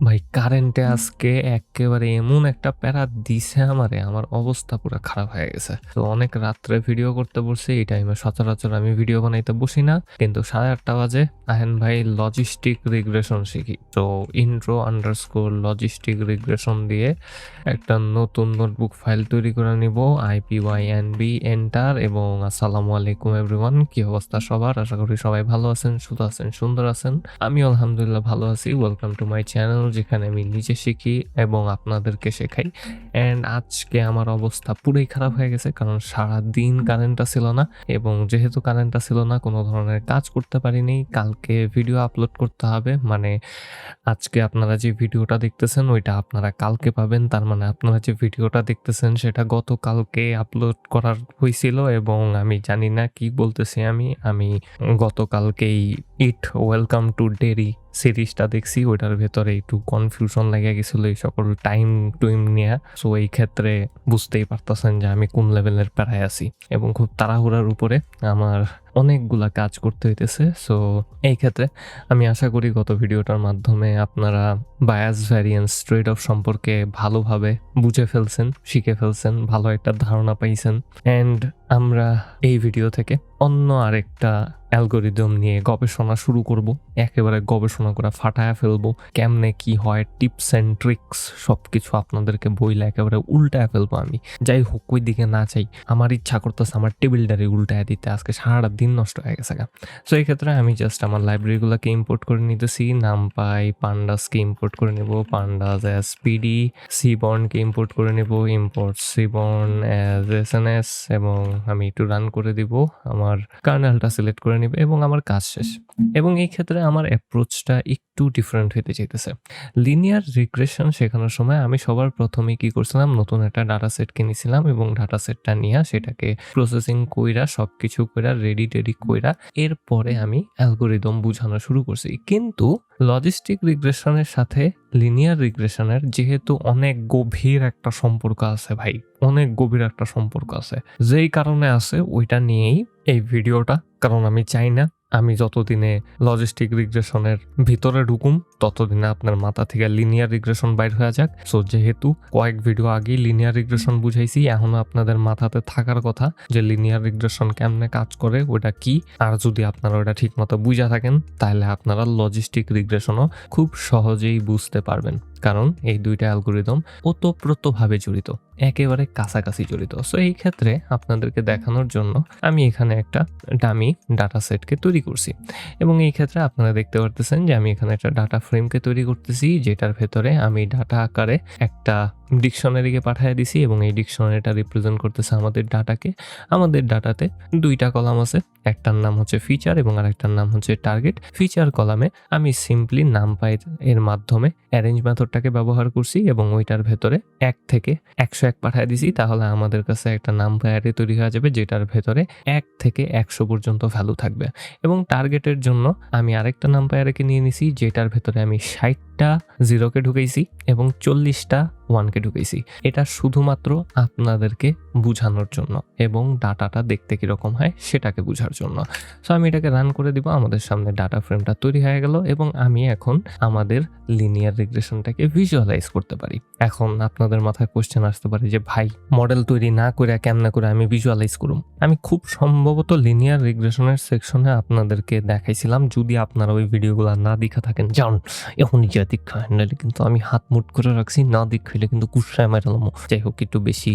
ভাই কারেন্টে আজকে একেবারে এমন একটা প্যারা দিছে আমারে, আমার অবস্থা পুরো খারাপ হয়ে গেছে। তো অনেক রাত্রে ভিডিও করতে বসছি, এই টাইমে সচরাচর আমি ভিডিও বানাইতে বসি না, কিন্তু সাড়ে আটটা বাজে, আহেন ভাই লজিস্টিক রিগ্রেশন শিখি। তো ইন্ট্রো আন্ডারস্কোর লজিস্টিক রিগ্রেশন দিয়ে একটা নতুন নোটবুক ফাইল তৈরি করে নিব আইপিওয়াই এন বি এন্টার এবং আসসালামু আলাইকুম এভরিওয়ান কি অবস্থা সবার? আশা করি সবাই ভালো আছেন, সুস্থ আছেন, সুন্দর আছেন। আমি আলহামদুলিল্লাহ ভালো আছি ওয়েলকাম টু মাই চ্যানেল যেখানে আমি নিজে শিখি এবং আপনাদেরকে শেখাই। অ্যান্ড আজকে আমার অবস্থা পুরোই খারাপ হয়ে গেছে কারণ সারা দিন কারেন্টটা ছিল না এবং যেহেতু কারেন্টটা ছিল না, কোনো ধরনের কাজ করতে পারিনি। কালকে ভিডিও আপলোড করতে হবে মানে আজকে আপনারা যে ভিডিওটা দেখতেছেন ওইটা আপনারা কালকে পাবেন। তার মানে আপনারা যে ভিডিওটা দেখতেছেন সেটা গতকালকে আপলোড করার হয়েছিল এবং আমি জানি না কি বলতেছি আমি। আমি গতকালকেই ইট ওয়েলকাম টু ডেরি সিরিজটা দেখছি, ওইটার ভেতরে একটু কনফিউশন লেগে গেছিল এই সকল টাইম টুইম নিয়ে। সো এই ক্ষেত্রে বুঝতেই পারতেছেন যে আমি কোন লেভেলের প্যারায় আছি এবং খুব তাড়াহুড়ার উপরে আমার অনেকগুলা কাজ করতে হইতেছে। সো এই ক্ষেত্রে আমি আশা করি গত ভিডিওটার মাধ্যমে আপনারা বায়াস ভ্যারিয়েন্স ট্রেড অফ সম্পর্কে ভালোভাবে বুঝে ফেলছেন, শিখে ফেলছেন, ভালো একটা ধারণা পাইছেন। অ্যান্ড আমরা এই ভিডিও থেকে অন্য আরেকটা অ্যালগোরিদম নিয়ে গবেষণা শুরু করব। একেবারে গবেষণা করে ফাটায়া ফেলব। কেমনে কি হয়, টিপস অ্যান্ড ট্রিক্স সব কিছু আপনাদেরকে বইলে একেবারে উল্টায় ফেলব আমি। যাই হোক, ওই দিকে না চাই। আমার ইচ্ছা করতেছে আমার টেবিলটারে উল্টায় দিতে। আজকে সারাটা দিন নষ্ট হয়ে গেছে গা। সো এই ক্ষেত্রে আমি জাস্ট আমার লাইব্রেরিগুলোকে ইম্পোর্ট করে নিতেছি। নাম পাই পান্ডাসকে ইম্পোর্ট করে নেব। পান্ডাস অ্যাজ পিডি সিবর্নকে ইম্পোর্ট করে নেব। Import seaborn as S N S এবং আমি একটু রান করে দিব। আমার কার্নেলটা সিলেক্ট করে নিবে এবং আমার কাজ শেষ। এবং এই ক্ষেত্রে আমার অ্যাপ্রোচটা একটু ডিফারেন্ট হতে চাইতেছে। লিনিয়ার রিগ্রেশন শেখানোর সময় আমি সবার প্রথমে কি করছিলাম, নতুন একটা ডাটা সেট কিনেছিলাম এবং ডাটা সেটটা নিয়ে সেটাকে প্রসেসিং কইরা সব কিছু কইরা রেডি টেডি কইরা এরপরে আমি অ্যালগোরিদম বুঝানো শুরু করছি। কিন্তু লজিস্টিক রিগ্রেশনের সাথে লিনিয়ার রিগ্রেশনের যেহেতু অনেক গভীর একটা সম্পর্ক আছে ভাই, অনেক গভীর একটা সম্পর্ক আছে। যেই কারণে আছে, ওইটা নিয়েই এই ভিডিওটা কারণ আমি চাই না আমি যতদিনে লজিস্টিক রিগ্রেশনের ভিতরে ঢুকুম, ততদিনে আপনার মাথা থেকে লিনিয়ার রিগ্রেশন বাইর হয়ে যাক। সো যেহেতু কয়েক ভিডিও আগেই লিনিয়ার রিগ্রেশন বুঝাইছি, এখনও আপনাদের মাথাতে থাকার কথা যে লিনিয়ার রিগ্রেশন কেমনে কাজ করে, ওটা কি? আর যদি আপনারা ওটা ঠিক মতো বুঝা থাকেন, তাহলে আপনারা লজিস্টিক রিগ্রেশনও খুব সহজেই বুঝতে পারবেন। কারণ এই দুইটা অ্যালগোরিদম ওতপ্রোতভাবে জড়িত, একেবারে কাছাকাছি জড়িত। সো এই ক্ষেত্রে আপনাদেরকে দেখানোর জন্য আমি এখানে একটা ডামি ডাটা সেটকে তৈরি করছি। এবং এই ক্ষেত্রে আপনারা দেখতে পারতেছেন যে আমি এখানে একটা ডাটা ফ্রেমকে তৈরি করতেছি, যেটার ভেতরে আমি ডাটা আকারে একটা ডিকশনারিকে পাঠিয়ে দিছি এবং এই ডিকশনারিটা রিপ্রেজেন্ট করতেছে আমাদের ডাটাকে। আমাদের ডাটাতে দুইটা কলাম আছে, একটার নাম হচ্ছে ফিচার এবং আরেকটার নাম হচ্ছে টার্গেট ফিচার কলামে আমি সিম্পলি নাম পাই এর মাধ্যমে অ্যারেঞ্জ মেথডটাকে ব্যবহার করছি এবং ওইটার ভেতরে এক থেকে একশো এক পাঠিয়ে দিছি, তাহলে আমাদের কাছে একটা নাম অ্যারে তৈরি হয়ে যাবে, যেটার ভেতরে এক থেকে একশো পর্যন্ত ভ্যালু থাকবে। এবং টার্গেটের জন্য আমি আরেকটা নাম অ্যারেকে নিয়ে নিছি, যেটার ভেতরে আমি ষাটটা জিরোকে ঢুকেছি এবং চল্লিশটা ওয়ানকে ঢুকেছি। এটা শুধুমাত্র আপনাদেরকে বুঝানোর জন্য এবং ডাটাটা দেখতে কীরকম হয় সেটাকে বোঝার জন্য। সো আমি এটাকে রান করে দিব, আমাদের সামনে ডাটা ফ্রেমটা তৈরি হয়ে গেল এবং আমি এখন আমাদের লিনিয়ার রিগ্রেশনটাকে ভিজুয়ালাইজ করতে পারি। এখন আপনাদের মাথায় কোশ্চেন আসতে পারে যে, ভাই মডেল তৈরি না করে কেমনে করে আমি ভিজুয়ালাইজ করুম? আমি খুব সম্ভবত লিনিয়ার রিগ্রেশনের সেকশনে আপনাদেরকে দেখাইছিলাম, যদি আপনারা ওই ভিডিওগুলো না দেখা থাকেন, যান। এখন নিজে দীক্ষা কিন্তু আমি হাত মুট করে রাখছি, না দীক্ষা কিন্তু কুসায় মারালাম যাই হোক একটু বেশি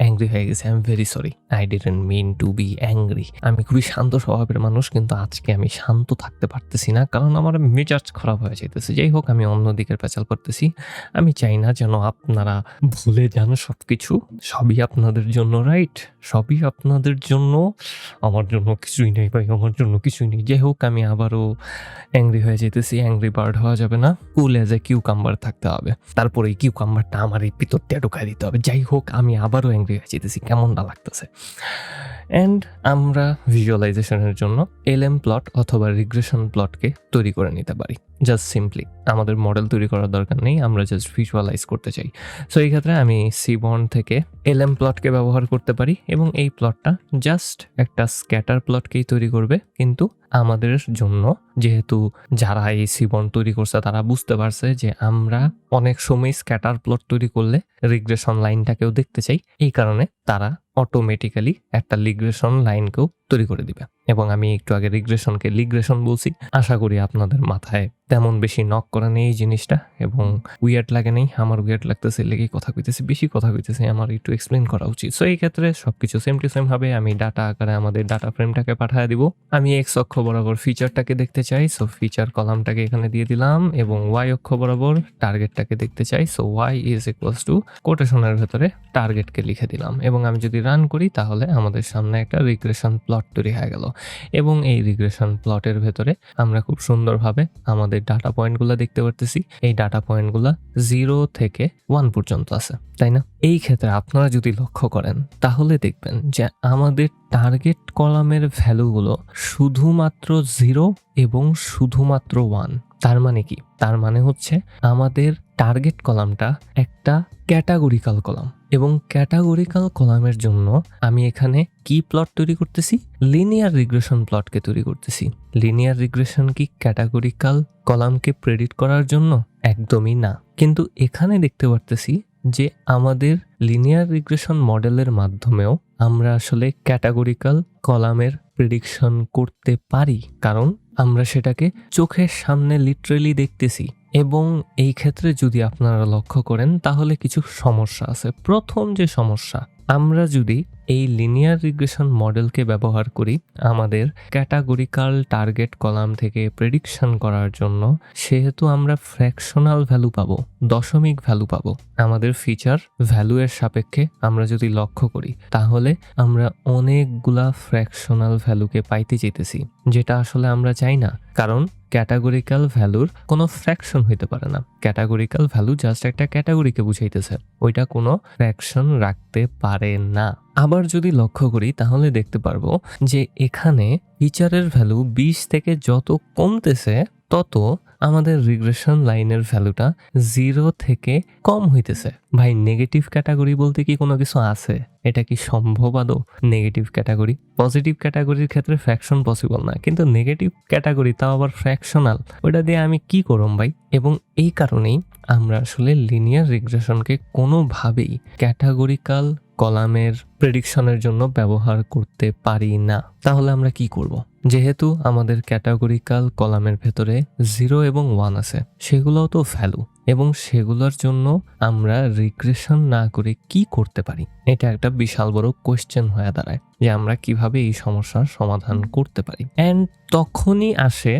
অ্যাংরি হয়ে গেছে I am very sorry I didn't mean to be angry আমি খুবই শান্ত স্বভাবের মানুষ, কিন্তু আজকে আমি শান্ত থাকতে পারতেছি না, কারণ আমার মেজাজ খারাপ হয়ে যাইতেছে। যাই হোক, আমি অন্য দিকের পেঁচাল করতেছি। আমি চাই না যেন আপনারা ভুলে যান সব কিছু সবই আপনাদের জন্য রাইট সবই আপনাদের জন্য। আমার জন্য কিছুই নেই ভাই, আমার জন্য কিছুই নেই। যাই হোক, আমি আবারও অ্যাংরি হয়ে যেতেছি অ্যাংরি বার্ড হওয়া যাবে না। কুল এজ এ কিউকাম্বার থাকতে হবে। তারপরে এই কিউকাম্বারটা আমার এই পিতরটা ঢুকাই দিতে হবে। যাই হোক, আমি আবারও অ্যাংরি হয়ে যেতেছি কেমনটা লাগতেছে? অ্যান্ড আমরা ভিজুয়ালাইজেশনের জন্য এলএম প্লট অথবা রিগ্রেশন প্লটকে তৈরি করে নিতে পারি। জাস্ট সিম্পলি আমাদের মডেল তৈরি করার দরকার নেই, আমরা জাস্ট ভিজুয়ালাইজ করতে চাই। সো এই ক্ষেত্রে আমি সি বন্ড থেকে এল এম প্লটকে ব্যবহার করতে পারি এবং এই প্লটটা জাস্ট একটা স্ক্যাটার প্লটকেই তৈরি করবে। কিন্তু আমাদের জন্য, যেহেতু যারা এই সিবন তৈরি করছে, তারা বুঝতে পারছে যে আমরা অনেক সময় স্ক্যাটার প্লট তৈরি করলে রিগ্রেশন লাইনটাকেও দেখতে চাই। এই কারণে তারা অটোমেটিক্যালি একটা লিগ্রেশন লাইনকেও তৈরি করে দিবে। এবং আমি একটু আগে রিগ্রেশনকে লিগ্রেশন বলছি। আশা করি আপনাদের মাথায় তেমন বেশি নক করে নেই এই জিনিসটা এবং উইয়ার্ড লাগে নেই। আমার উইয়ার্ড লাগতেছে, লেগে কথা কইতেছে, বেশি কথা কইতেছে, আমার একটু এক্সপ্লেন করা উচিত। সো এই ক্ষেত্রে সবকিছু সেম টু সেম হবে। আমি ডাটা আকারে আমাদের ডাটা ফ্রেমটাকে পাঠিয়ে দিব। আমি এক্স অক্ষ বরাবর ফিচারটাকে দেখতে চাই। সো ফিচার কলামটাকে এখানে দিয়ে দিলাম এবং ওয়াই অক্ষ বরাবর টার্গেটটাকে দেখতে চাই। So Y is equals to কোটেশনের ভেতরে টার্গেটকে লিখে দিলাম। এবং আমি যদি রান করি, তাহলে আমাদের সামনে একটা রিগ্রেশন প্লট তৈরি হয়ে গেল। এবং এই রিগ্রেশন প্লটের ভেতরে আমরা খুব সুন্দরভাবে আমাদের ডাটা পয়েন্টগুলো দেখতে পারতেছি। এই ডাটা পয়েন্টগুলো জিরো থেকে ওয়ান পর্যন্ত আছে, তাই না? এই ক্ষেত্রে আপনারা যদি লক্ষ্য করেন, তাহলে দেখবেন যে আমাদের টার্গেট কলামের ভ্যালুগুলো শুধুমাত্র জিরো এবং শুধুমাত্র ওয়ান তার মানে কি? তার মানে হচ্ছে আমাদের টার্গেট কলামটা একটা ক্যাটাগরিক্যাল কলাম এবং ক্যাটাগরিক্যাল কলামের জন্য আমি এখানে কি প্লট তৈরি করতেছি? লিনিয়ার রিগ্রেশন প্লটকে তৈরি করতেছি। লিনিয়ার রিগ্রেশন কি ক্যাটাগরিক্যাল কলামকে প্রেডিক্ট করার জন্য? একদমই না। কিন্তু এখানে দেখতে পারতেছি যে আমাদের লিনিয়ার রিগ্রেশন মডেলের মাধ্যমেও আমরা আসলে ক্যাটাগরিক্যাল কলামের প্রেডিকশন করতে পারি। কারণ আমরা সেটাকে চোখের সামনে লিটারেলি দেখতেছি। এবং এই ক্ষেত্রে যদি আপনারা লক্ষ্য করেন, তাহলে কিছু সমস্যা আছে। প্রথম যে সমস্যা, আমরা যদি এই লিনিয়ার রিগ্রেশন মডেলকে ব্যবহার করি, আমাদের ক্যাটাগরিক্যাল টার্গেট কলাম থেকে প্রেডিকশন করার জন্য, সেহেতু আমরা ফ্র্যাকশনাল ভ্যালু পাবো, দশমিক ভ্যালু পাবো। আমাদের ফিচার ভ্যালু এর সাপেক্ষে আমরা যদি লক্ষ্য করি, তাহলে আমরা অনেকগুলা ফ্র্যাকশনাল ভ্যালুকে পাইতে যেতেছি যেটা আসলে আমরা চাই না। কারণ ক্যাটাগরিক্যাল ভ্যালুর কোনো ফ্র্যাকশন হইতে পারে না। ক্যাটাগরিক্যাল ভ্যালু জাস্ট একটা ক্যাটাগরিকে বুঝাইতেছে। ওইটা কোনো ফ্র্যাকশন রাখতে পারে না। আবার যদি লক্ষ্য করি, তাহলে দেখতে পারব যে এখানে ফিচারের ভ্যালু বিশ থেকে যত কমতেছে তত আমাদের রিগ্রেশন লাইনের ভ্যালুটা জিরো থেকে কম হইতেছে। ভাই নেগেটিভ ক্যাটাগরি বলতে কি কোনো কিছু আছে? এটা কি সম্ভব আদৌ? নেগেটিভ ক্যাটাগরি পজিটিভ ক্যাটাগরির ক্ষেত্রে ফ্র্যাকশন পসিবল না, কিন্তু নেগেটিভ ক্যাটাগরি তাও আবার ফ্র্যাকশনাল ওটা দিয়ে আমি কি করম ভাই? এবং এই কারণেই আমরা আসলে লিনিয়ার রিগ্রেশনকে কোনোভাবেই ক্যাটাগরিক্যাল কলামের প্রেডিকশনের জন্য ব্যবহার করতে পারি না। তাহলে আমরা কি করব? যেহেতু আমাদের ক্যাটাগরিক্যাল কলামের ভেতরে জিরো এবং ওয়ান আছে, সেগুলোও তো ভ্যালু এবং সেগুলোর জন্য আমরা রিগ্রেশন না করে কি করতে পারি? এটা একটা বিশাল বড় কোয়েশ্চেন হয়ে দাঁড়ায় যে আমরা কীভাবে এই সমস্যার সমাধান করতে পারি। অ্যান্ড তখনই আসে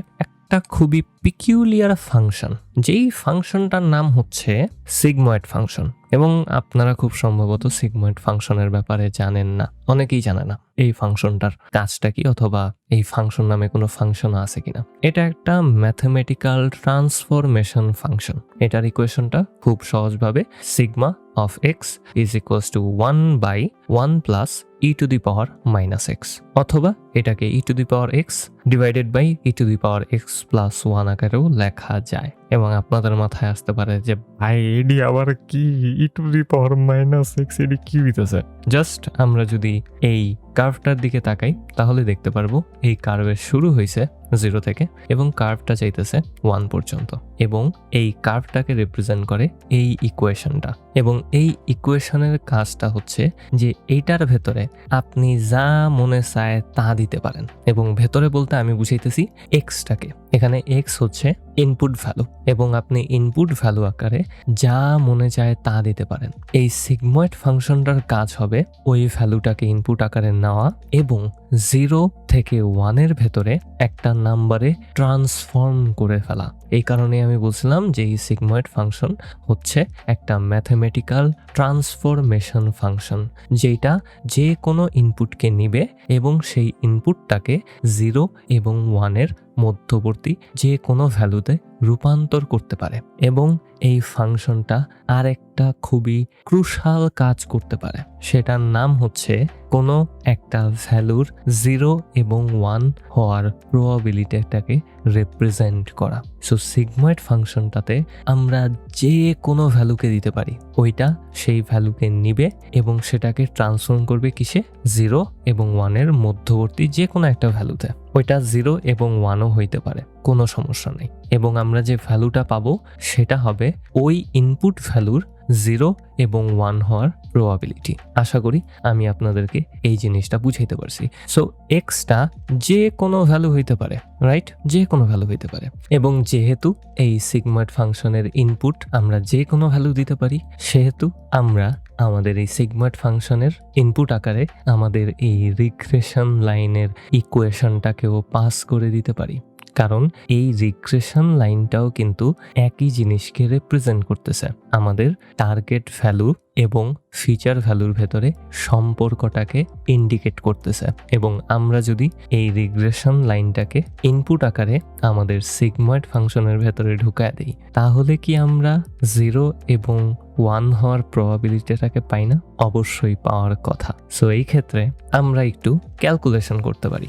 একটা খুবই পিকিউলিয়ার ফাংশন যেই ফাংশনটার নাম হচ্ছে সিগময়েড ফাংশন এবং আপনারা খুব সম্ভবত সিগময়েড ফাংশনের ব্যাপারে জানেন না, অনেকেই জানে না এই ফাংশনটার কাজটা কি অথবা এই ফাংশন নামে কোনো ফাংশন আছে কিনা। এটা একটা ম্যাথমেটিক্যাল ট্রান্সফরমেশন ফাংশন এটার ইকুয়েশনটা খুব সহজভাবে sigma of X is equals to one by one plus E to the power minus X অথবা এটাকে E to the power X divided by E to the power X plus one আকারেও লেখা যায়। এবং আপনাদের মাথায় আসতে পারে যে, ভাই, এডি আবার কি? E to the power minus X এডি কি হইতেছে? জাস্ট আমরা যদি এই কার্ভটার দিকে তাকাই, তাহলে দেখতে পারব এই কার্ভের শুরু হয়েছে জিরো থেকে এবং কার্ভটা চাইতেছে ওয়ান পর্যন্ত এবং এই কার্ভটাকে রিপ্রেজেন্ট করে এই ইকুয়েশনটা এবং এই ইকুয়েশনের কাজটা হচ্ছে যে, এইটার ভেতরে আপনি যা মনে চায় তা দিতে পারেন এবং ভেতরে বলতে আমি বুঝাইতেছি এক্সটাকে এখানে এক্স হচ্ছে ইনপুট ভ্যালু এবং আপনি ইনপুট ভ্যালু আকারে যা মনে চায় তা দিতে পারেন। এই সিগময়েড ফাংশনটার কাজ হবে ওই ভ্যালুটাকে ইনপুট আকারে নেওয়া এবং জিরো থেকে ওয়ানের ভেতরে একটা নাম্বারে ট্রান্সফর্ম করে ফেলা। এই কারণে আমি বলছিলাম যে এই সিগময়েড ফাংশন হচ্ছে একটা ম্যাথমেটিক্যাল ট্রান্সফরমেশন ফাংশন যেটা যে কোনো ইনপুটকে নিবে এবং সেই ইনপুটটাকে জিরো এবং ওয়ানের মধ্যবর্তী যে কোনো ভ্যালুতে রূপান্তর করতে পারে। এবং এই ফাংশনটা আর একটা খুবই ক্রুশাল কাজ করতে পারে। সেটার নাম হচ্ছে কোনো একটা ভ্যালুর জিরো এবং ওয়ান হওয়ার প্রবাবিলিটিটাকে রিপ্রেজেন্ট করা। সো সিগময়েড ফাংশনটাতে আমরা যে কোনো ভ্যালুকে দিতে পারি। ওইটা সেই ভ্যালুকে নিবে এবং সেটাকে ট্রান্সফর্ম করবে কিসে? জিরো এবং ওয়ানের মধ্যবর্তী যে কোনো একটা ভ্যালুতে ওইটা জিরো এবং ওয়ানও হইতে পারে, কোনো সমস্যা নেই। এবং আমরা যে ভ্যালুটা পাবো, সেটা হবে ওই ইনপুট ভ্যালুর জিরো এবং ওয়ান হওয়ার প্রবাবিলিটি আশা করি আমি আপনাদেরকে এই জিনিসটা বুঝাইতে পারছি। সো এক্সটা যে কোনো ভ্যালু হইতে পারে। রাইট যে কোনো ভ্যালু হইতে পারে। এবং যেহেতু এই সিগময়েড ফাংশনের ইনপুট আমরা যে কোনো ভ্যালু দিতে পারি, সেহেতু আমরা আমাদের এই সিগময়েড ফাংশনের ইনপুট আকারে আমাদের এই রিগ্রেশন লাইনের ইকুয়েশনটাকেও পাস করে দিতে পারি। কারণ এই রিগ্রেশন লাইনটাও কিন্তু একই জিনিসকে রিপ্রেজেন্ট করতেছে। আমাদের টার্গেট ভ্যালু এবং ফিচার ভ্যালুর ভেতরে সম্পর্কটাকে ইন্ডিকেট করতেছে। এবং আমরা যদি এই রিগ্রেশন লাইনটাকে ইনপুট আকারে আমাদের সিগময়েড ফাংশনের ভেতরে ঢুকায় দিই, তাহলে কি আমরা জিরো এবং ওয়ান হওয়ার প্রবাবিলিটিটাকে পাই না? অবশ্যই পাওয়ার কথা। সো এই ক্ষেত্রে আমরা একটু ক্যালকুলেশন করতে পারি।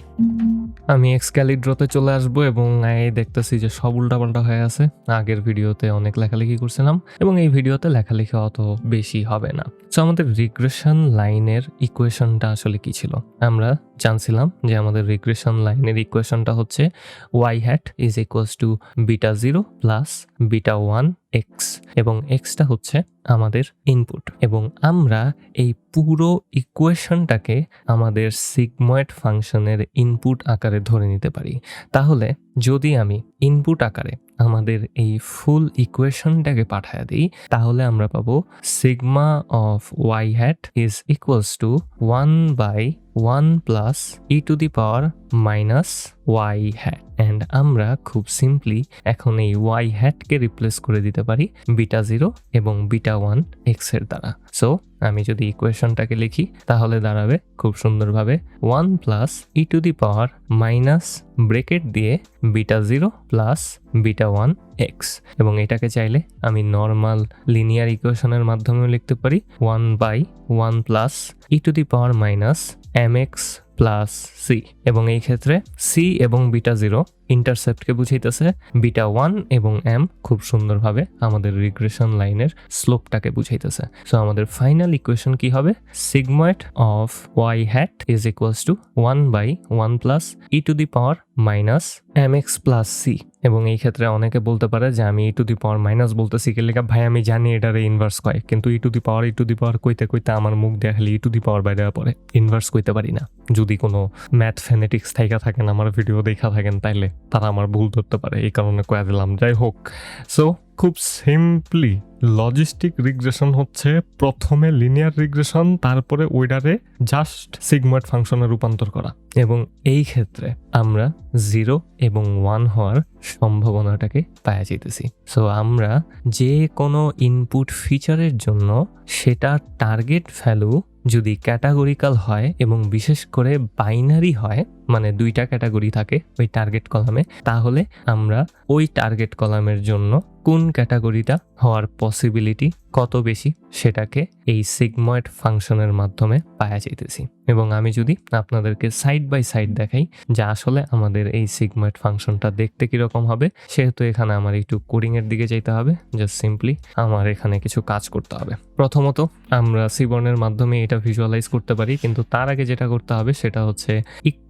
আমি এক্সক্যালিড্রোতে চলে আসব এবং এই দেখতেছি যে সব উল্টাপাল্টা হয়ে আছে। আগের ভিডিওতে অনেক লেখালেখি করছিলাম এবং এই ভিডিওতে লেখালেখি অত বেশি হবে না। সো আমাদের রিগ্রেশন লাইনের ইকুয়েশনটা আসলে কি ছিল? আমরা জানছিলাম যে আমাদের রিগ্রেশন লাইনের ইকুয়েশনটা হচ্ছে Y hat is equals to beta zero plus beta one X এবং এক্সটা হচ্ছে আমাদের ইনপুট এবং আমরা এই পুরো ইকুয়েশনটাকে আমাদের সিগময়েড ফাংশনের ইনপুট আকারে ধরে নিতে পারি। তাহলে যদি আমি ইনপুট আকারে আমাদের এই ফুল ইকুয়েশনটাকে পাঠায় দিই, তাহলে আমরা পাবো sigma of Y hat is equals to one by one plus E to the power minus Y hat. And আমরা খুব সিম্পলি এখন এই ওয়াই হ্যাটকে রিপ্লেস করে দিতে পারি বিটা জিরো এবং বিটা ওয়ান এক্সের দ্বারা। সো, আমি যদি ইকুয়েশনটাকে লিখি, তাহলে দাঁড়াবে খুব সুন্দরভাবে one plus E to the power minus bracket দিয়ে beta zero plus beta one X. এবং এটাকে চাইলে আমি নর্মাল লিনিয়ার ইকুয়েশনের মাধ্যমেও লিখতে পারি one by one plus e to the power minus m x plus c এবং এই ক্ষেত্রে সি এবং বিটা জিরো ইন্টারসেপ্টকে বুঝাইতেছে বিটা ওয়ান এবং এম খুব সুন্দরভাবে আমাদের রিগ্রেশন লাইনের স্লোপটাকে বুঝাইতেছে। সো আমাদের ফাইনাল ইকুয়েশন কি হবে? Sigmoid of Y hat is equals to one by one plus E to the power minus M X plus C. এবং এই ক্ষেত্রে অনেকে বলতে পারে যে, আমি ই টু দি পাওয়ার মাইনাস বলতেছি, কে লেখা ভাই, আমি জানি এটার ইনভার্স কয়, কিন্তু ই to the power, E to the পাওয়ার কইতে কইতে আমার মুখ দেখালে ই টু দি পাওয়ার বাইরে পড়ে। ইনভার্স কইতে পারি না। যদি কোনো ম্যাথ ফেনেটিক্স থাইকা থাকেন, আমার ভিডিও দেখা থাকেন, তাইলে তারা আমার ভুল ধরতে পারে, এই কারণে কয়া দিলাম, যাই হোক। সো খুব সিম্পলি লজিস্টিক রিগ্রেশন হচ্ছে প্রথমে লিনিয়ার রিগ্রেশন তারপরে ওয়েডারে জাস্ট সিগময়েড ফাংশনে রূপান্তর করা। এবং এই ক্ষেত্রে আমরা জিরো এবং ওয়ান হওয়ার সম্ভাবনাটাকে পাওয়া যেতেছি। সো আমরা যে কোনো ইনপুট ফিচারের জন্য সেটা টার্গেট ভ্যালু যদি ক্যাটাগরিক্যাল হয় এবং বিশেষ করে বাইনারি হয় মানে দুইটা ক্যাটাগরি থাকে ওই টার্গেট কলামে তাহলে আমরা ওই টার্গেট কলামের জন্য কোন ক্যাটাগরিটা হওয়ার পসিবিলিটি কত বেশি সেটাকে এই সিগময়েড ফাংশনের মাধ্যমে পাওয়া যাইতেছি। এবং আমি যদি আপনাদেরকে সাইড বাই সাইড দেখাই যে আসলে আমাদের এই সিগময়েড ফাংশনটা দেখতে কীরকম হবে, সেহেতু এখানে আমার একটু কোডিং এর দিকে যেতে হবে জাস্ট সিম্পলি আমার এখানে কিছু কাজ করতে হবে। প্রথমত, আমরা সিবর্নের মাধ্যমে এটা ভিজুয়ালাইজ করতে পারি, কিন্তু তার আগে যেটা করতে হবে সেটা হচ্ছে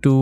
একটু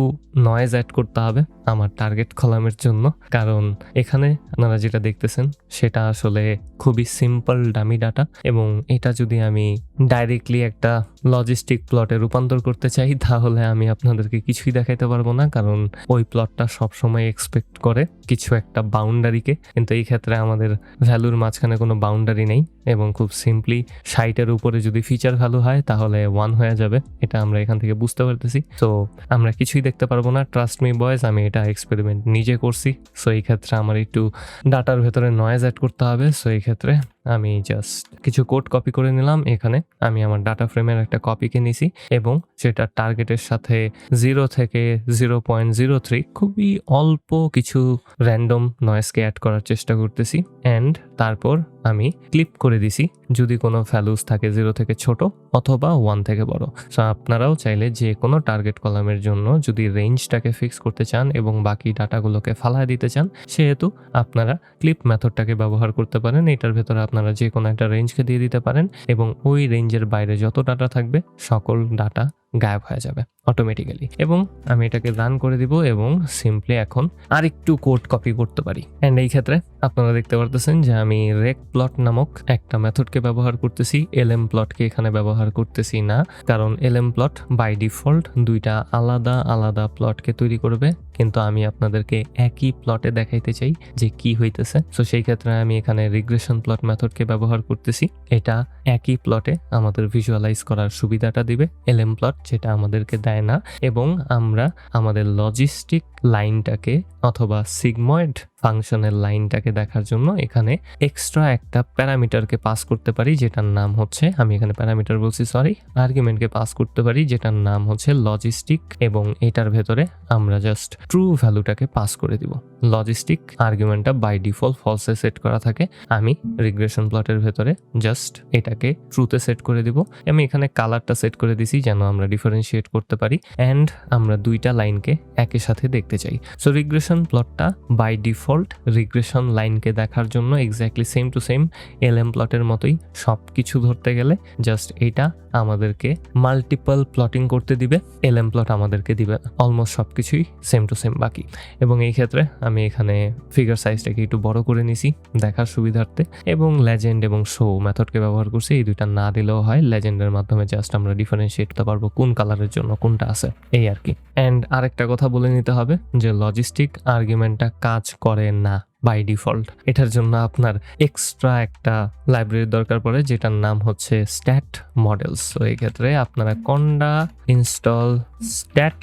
নয়েজ অ্যাড করতে হবে আমার টার্গেট কলামের জন্য। কারণ এখানে আপনারা যেটা দেখতেছেন, সেটা আসলে খুবই সিম্পল ডামি ডাটা এবং এটা যদি আমি ডাইরেক্টলি একটা লজিস্টিক প্লটে রূপান্তর করতে চাই, তাহলে আমি আপনাদেরকে কিছুই দেখাইতে পারব না। কারণ ওই প্লটটা সবসময় এক্সপেক্ট করে কিছু একটা বাউন্ডারিকে কিন্তু এই ক্ষেত্রে আমাদের ভ্যালুর মাঝখানে কোনো বাউন্ডারি নেই এবং খুব সিম্পলি সাইটের উপরে যদি ফিচার ভ্যালু হয়, তাহলে ওয়ান হয়ে যাবে। এটা আমরা এখান থেকে বুঝতে পারতেছি। তো আমরা কিছুই দেখতে পারব না। ট্রাস্ট মি বয়েজ আমি এটা এক্সপেরিমেন্ট নিজে করছি। সো এই ক্ষেত্রে আমার একটু ডাটার ভেতরে নয়েজ অ্যাড করতে হবে। সো এই ক্ষেত্রে আমি জাস্ট কিছু কোড কপি করে নিলাম এখানে। আমি আমার ডাটা ফ্রেমের একটা কপিকে নিছি এবং সেটা টার্গেটের সাথে জিরো থেকে জিরো পয়েন্ট জিরো থ্রি খুবই অল্প কিছু র্যান্ডম নয়েজকে অ্যাড করার চেষ্টা করতেছি। অ্যান্ড তারপর আমি ক্লিপ করে দিছি। যদি কোনো ভ্যালুস থাকে জিরো থেকে ছোট অথবা ওয়ান থেকে বড়। সো আপনারাও চাইলে যে কোনো টার্গেট কলামের জন্য যদি রেঞ্জটাকে ফিক্স করতে চান এবং বাকি ডাটাগুলোকে ফালায় দিতে চান, সেহেতু আপনারা ক্লিপ মেথডটাকে ব্যবহার করতে পারেন। এটার ভেতরে আপনারা যে কোনো একটা রেঞ্জকে দিয়ে দিতে পারেন এবং ওই রেঞ্জের বাইরে যত ডাটা থাকবে, সকল ডাটা গায়েব হয়ে যাবে অটোমেটিক্যালি এবং আমি এটাকে রান করে দিব এবং সিম্পলি এখন আর একটু কোড কপি করতে পারি। অ্যান্ড এই ক্ষেত্রে আপনারা দেখতে পারতেছেন যে আমি রেক প্লট নামক একটা মেথডকে ব্যবহার করতেছি এল এম প্লটকে এখানে ব্যবহার করতেছি না, কারণ L M plot by default দুইটা আলাদা আলাদা প্লটকে তৈরি করবে। কিন্তু আমি আপনাদেরকে একই প্লটে দেখাইতে চাই যে কি হইতেছে। সো সেই ক্ষেত্রে আমি এখানে রিগ্রেশন প্লট মেথডকে ব্যবহার করতেছি। এটা একই প্লটে আমাদের ভিজুয়ালাইজ করার সুবিধাটা দিবে এলএম প্লট যেটা আমাদেরকে দেয় না। এবং আমরা আমাদের লজিস্টিক লাইনটাকে অথবা সিগময়েড ফাংশনের লাইনটাকে দেখার জন্য এখানে এক্সট্রা একটা প্যারামিটারকে পাস করতে পারি, যেটার নাম হচ্ছে, আমি এখানে প্যারামিটার বলছি সরি আর্গুমেন্টকে পাস করতে পারি, যেটার নাম হচ্ছে লজিস্টিক এবং এটার ভেতরে আমরা জাস্ট ট্রু ভ্যালুটাকে পাস করে দিব। লজিস্টিক আর্গুমেন্টটা বাই ডিফল্ট ফলসে সেট করা থাকে, আমি রিগ্রেশন প্লটের ভেতরে জাস্ট এটাকে ট্রুতে সেট করে দিব। আমি এখানে কালারটা সেট করে দিছি, যেন আমরা ডিফারেন্সিয়েট করতে পারি অ্যান্ড আমরা দুইটা লাইনকে একই সাথে দেখতে চাই। সো রিগ্রেশন প্লটটা বাই ডিফল্ট রিগ্রেশন লাইনকে দেখার জন্য exactly same to same L M প্লটের মতোই সব কিছু ধরতে গেলে জাস্ট এইটা আমাদেরকে মাল্টিপল প্লটিং করতে দিবে এল এম প্লট আমাদেরকে দিবে অলমোস্ট সব কিছুই সেম টু সেম বাকি। এবং এই ক্ষেত্রে আমি এখানে ফিগার সাইজটাকে একটু বড় করে নিছি দেখার সুবিধার্থে, এবং লেজেন্ড এবং শো মেথডকে ব্যবহার করছি। এই দুইটা না দিলেও হয় লেজেন্ডের মাধ্যমে জাস্ট আমরা ডিফারেন্সিয়েট করতে পারব কোন কালারের জন্য কোনটা আছে, এই আর কি। অ্যান্ড আরেকটা কথা বলে নিতে হবে যে লজিস্টিক আর্গুমেন্টটা কাজ করে না। বাই ডিফল্ট এটার জন্য আপনার এক্সট্রা একটা লাইব্রেরির দরকার পড়ে, যেটার নাম হচ্ছে স্ট্যাট মডেলস তো এই ক্ষেত্রে আপনারা কন্ডা ইনস্টল স্ট্যাট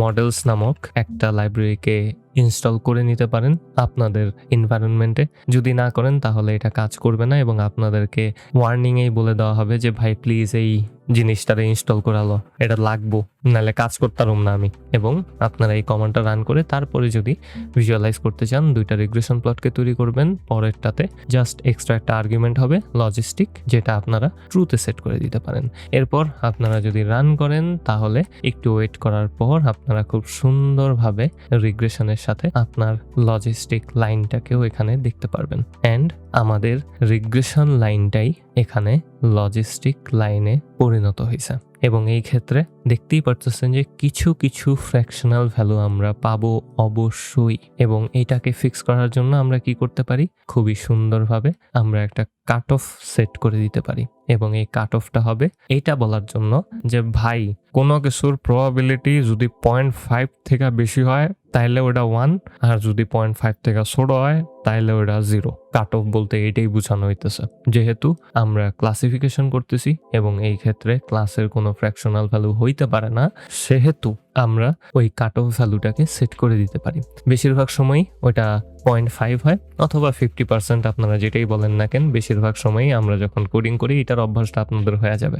মডেলস নামক একটা লাইব্রেরিকে ইনস্টল করে নিতে পারেন আপনাদের এনভায়রনমেন্টে যদি না করেন, তাহলে এটা কাজ করবে না এবং আপনাদেরকে ওয়ার্নিংয়েই বলে দেওয়া হবে যে, ভাই প্লিজ এই জিনিসটারে ইনস্টল করালো। এটা লাগবো, নাহলে কাজ করতাম না আমি। এবং আপনারা এই কমান্ডটা রান করে তারপরে যদি ভিজুয়ালাইজ করতে চান, দুইটা রিগ্রেশন প্লটকে তৈরি করবেন, পরেরটাতে জাস্ট এক্সট্রা একটা আর্গুমেন্ট হবে লজিস্টিক যেটা আপনারা ট্রুতে সেট করে দিতে পারেন। এরপর আপনারা যদি রান করেন, তাহলে একটু ওয়েট করার পর আপনারা খুব সুন্দরভাবে রিগ্রেশনের সাথে আপনার লজিস্টিক লাইনটাকেও এখানে দেখতে পারবেন। অ্যান্ড আমাদের রিগ্রেশন লাইনটাই এখানে লজিস্টিক লাইনে পরিণত হয়েছে। এবং এই ক্ষেত্রে দেখতেই পারতেছেন যে কিছু কিছু ফ্র্যাকশনাল ভ্যালু আমরা পাবো অবশ্যই এবং এটাকে ফিক্স করার জন্য আমরা কি করতে পারি? খুবই সুন্দরভাবে আমরা একটা কাট অফ সেট করে দিতে পারি এবং এই কাট অফটা হবে এটা বলার জন্য যে ভাই, কোনো কিছুর প্রবাবিলিটি যদি পয়েন্ট ফাইভ থেকে বেশি হয়, তাইলে ওটা ওয়ান আর যদি পয়েন্ট ফাইভ থেকে ছোট হয়, তাইলে ওটা জিরো কাট অফ বলতে এটাই বোঝানো হইতেছে। যেহেতু আমরা ক্লাসিফিকেশন করতেছি এবং এই ক্ষেত্রে ক্লাসের কোনো ফ্র্যাকশনাল ভ্যালু হইতে পারে না, সেহেতু আমরা ওই কাট অফ ভ্যালুটাকে সেট করে দিতে পারি। বেশিরভাগ সময় ওটা পয়েন্ট ফাইভ হয়, অথবা ফিফটি পার্সেন্ট আপনারা যেটাই বলেন না কেন, বেশিরভাগ সময়ই আমরা যখন কোডিং করি, এটার অভ্যাসটা আপনাদের হয়ে যাবে।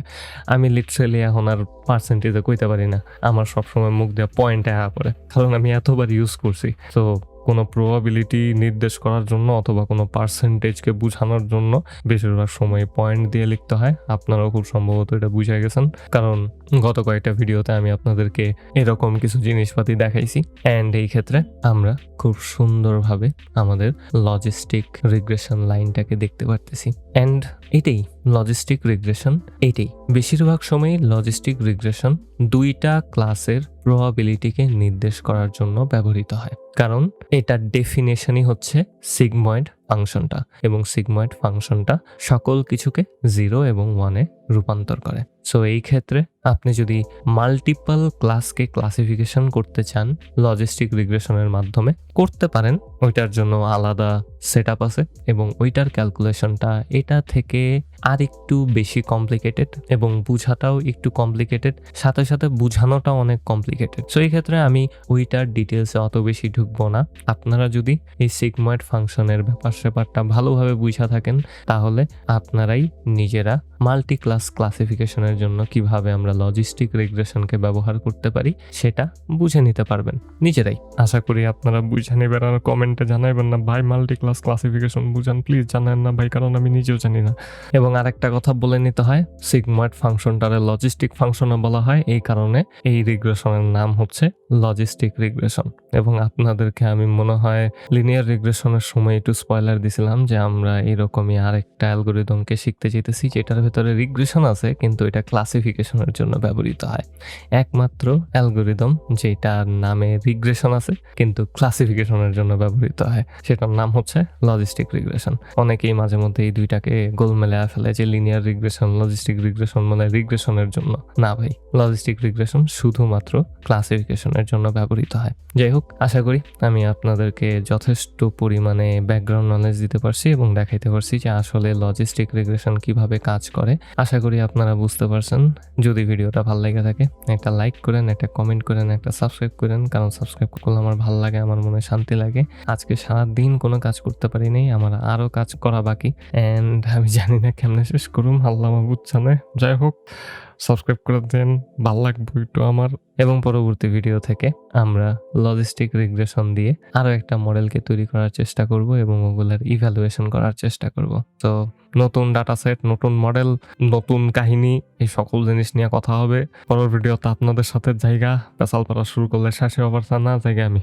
আমি লিটারেলি এখন আর পার্সেন্টেজে কইতে পারি না, আমার সবসময় মুখ দেওয়া পয়েন্টে আয়া পড়ে, কারণ আমি এতবার ইউজ করছি। তো কোনো প্রবাবিলিটি নির্দেশ করার জন্য অথবা কোনো পার্সেন্টেজকে বোঝানোর জন্য বেশিরভাগ সময় পয়েন্ট দিয়ে লিখতে হয়। আপনারাও খুব সম্ভবত এটা বুঝে গেছেন। কারণ গত কয়েকটা ভিডিওতে আমি আপনাদেরকে এরকম কিছু জিনিসপাতি দেখাইছি। অ্যান্ড এই ক্ষেত্রে আমরা খুব সুন্দরভাবে আমাদের লজিস্টিক রিগ্রেশন লাইনটাকে দেখতে পারতেছি। অ্যান্ড এটাই লজিস্টিক রিগ্রেশন এটি বেশিরভাগ সময় লজিস্টিক রিগ্রেশন দুইটা ক্লাসের প্রবাবিলিটিকে নির্দেশ করার জন্য ব্যবহৃত হয়। কারণ এটার ডেফিনেশনই হচ্ছে সিগময়েড ফাংশনটা এবং সিগময়েড ফাংশনটা সকল কিছুকে জিরো এবং ওয়ানে রূপান্তর করে। সো এই ক্ষেত্রে আপনি যদি মাল্টিপল ক্লাসকে ক্লাসিফিকেশন করতে চান লজিস্টিক রিগ্রেশনের মাধ্যমে, করতে পারেন। ওইটার জন্য আলাদা সেট আপ আছে এবং ওইটার ক্যালকুলেশনটা এটা থেকে আর একটু বেশি কমপ্লিকেটেড এবং বুঝাটাও একটু কমপ্লিকেটেড সাথে সাথে বুঝানোটাও অনেক কমপ্লিকেটেড সো এই ক্ষেত্রে আমি ওইটার ডিটেলসে অত বেশি ঢুকবো না। আপনারা যদি এই সিগময়েড ফাংশনের ব্যাপার স্যাপারটা ভালোভাবে বুঝা থাকেন, তাহলে আপনারাই নিজেরা মাল্টি ক্লাস ক্লাসিফিকেশনের জন্য কীভাবে আমরা লজিস্টিক রিগ্রেশনকে ব্যবহার করতে পারি সেটা বুঝে নিতে পারবেন। নিজেরাই। আশা করি আপনারা বুঝে নেবেন আর কমেন্টে জানাইবেন না ভাই মাল্টি ক্লাস ক্লাসিফিকেশন বুঝান প্লিজ জানান না ভাই কারণ আমি নিজেও জানি না। এবং আরেকটা কথা বলে নিতে হয় সিগমার্ট ফাংশনটারে লজিস্টিক ফাংশনও বলা হয় এই কারণে এই রিগ্রেশনের নাম হচ্ছে লজিস্টিক রিগ্রেশন এবং আপনাদেরকে আমি মনে হয় লিনিয়ার রিগ্রেশনের সময় একটু স্পয়লার দিছিলাম যে আমরা এরকমই আরেকটা অ্যালগোরিদমকে শিখতে যেতেছি যেটার ভেতরে রিগ্রেশন আছে, কিন্তু এটা ক্লাসিফিকেশনের জন্য ব্যবহৃত হয়। একমাত্র অ্যালগোরিদম যেটার নামে রিগ্রেশন আছে, কিন্তু ক্লাসিফিকেশনের জন্য ব্যবহৃত হয়। সেটার নাম হচ্ছে লজিস্টিক রিগ্রেশন অনেকেই মাঝে মধ্যে এই দুইটাকে গোল গোলমেলে ফেলে যে লিনিয়ার রিগ্রেশন লজিস্টিক রিগ্রেশন মানে রিগ্রেশনের জন্য। না ভাই লজিস্টিক রিগ্রেশন শুধুমাত্র ক্লাসিফিকেশনের জন্য ব্যবহৃত হয়। যাই হোক আশা করি আমি আপনাদেরকে যথেষ্ট পরিমাণে ব্যাকগ্রাউন্ড নলেজ দিতে পারছি এবং দেখাইতে পারছি যে আসলে লজিস্টিক রিগ্রেশন কীভাবে কাজ করে। আশা করি আপনারা বুঝতে পারছেন। যদি ভিডিওটা ভালো লেগে থাকে, একটা লাইক করেন, একটা কমেন্ট করেন, একটা সাবস্ক্রাইব করেন, কারণ সাবস্ক্রাইব করলে আমার ভালো লাগে, আমার মনে শান্তি লাগে। আজকে সারা দিন কোনো কাজ করতে পারিনি আমার আরও কাজ করা বাকি। অ্যান্ড আমি জানি না কেমনে শেষ করুম, আল্লাহ মাহবুদ জানে যাই হোক সাবস্ক্রাইব করে দেন, ভালো লাগবে একটু আমার। এবং পরবর্তী ভিডিও থেকে আমরা লজিস্টিক রিগ্রেশন দিয়ে আরও একটা মডেলকে তৈরি করার চেষ্টা করব এবং ওগুলোর ইভ্যালুয়েশন করার চেষ্টা করব। তো, নতুন ডাটা সেট নতুন মডেল নতুন কাহিনী, এই সকল জিনিস নিয়ে কথা হবে। পরের ভিডিওতে আপনাদের সাথে জায়গা পেশাল পাড়া শুরু করলে শেষে অবস্থা না জায়গা আমি।